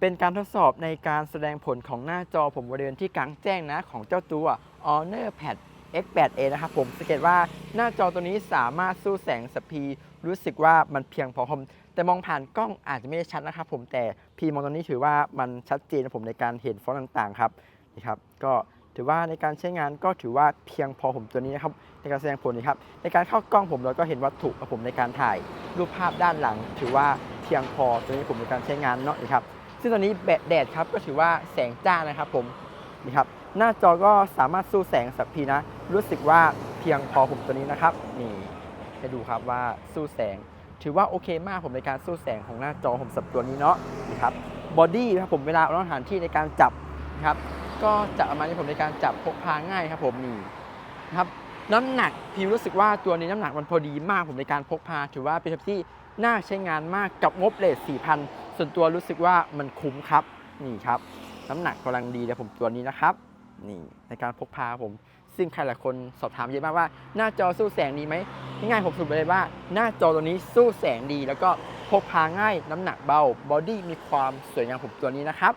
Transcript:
เป็นการทดสอบในการแสดงผลของหน้าจอผมบริเวณที่กลางแจ้งนะของเจ้าตัว Honor Pad X8a นะครับผมสังเกตว่าหน้าจอตัวนี้สามารถสู้แสงสปีรู้สึกว่ามันเพียงพอผมแต่มองผ่านกล้องอาจจะไม่ได้ชัดนะครับผมแต่พีมองตัวนี้ถือว่ามันชัดเจนนะผมในการเห็นฟอนต์ต่างๆครับนี่ครับก็ถือว่าในการใช้งานก็ถือว่าเพียงพอผมตัวนี้นะครับในการแสดงผลนะครับในการเข้ากล้องผมเราก็เห็นวัตถุครับผมในการถ่ายรูปภาพด้านหลัง ถือว่าเพียงพอตัวนี้ผมในการใช้งานเนาะนะครับ ซึ่งตอนนี้แบตแดดครับก็ถือว่าแสงจ้านะครับผมนี่ครับหน้าจอก็สามารถสู้แสงสักพีนะ รู้สึกว่าเพียงพอผมตัวนี้นะครับ นี่ให้ดูครับว่าสู้แสง ถือว่าโอเคมากผมในการสู้แสงของหน้าจอผมสับตัวนี้เนาะนี่ครับบอดี้ครับผมเวลาเราต้องหาที่ในการจับนะครับก็จะประมาณนี้ผมในการจับพกพาง่ายครับผมนี่นะครับน้ำหนักพิมรู้สึกว่าตัวนี้น้ำหนักมันพอดีมากผมในการพกพา ถือว่าเป็นที่น่าใช้งานมากกับงบเลท4,000 ส่วนตัวรู้สึกว่ามันคุ้มครับ นี่ครับ น้ำหนักกำลังดีเลยผมตัวนี้นะครับ นี่ในการพกพาผม ซึ่งใครหลายคนสอบถามเยอะมากว่า หน้าจอสู้แสงดีไหมง่ายผมสรุปเลยว่า หน้าจอตัวนี้สู้แสงดี แล้วก็พกพาง่ายน้ำหนักเบาบอดี้มีความสวยงามผมตัวนี้นะครับ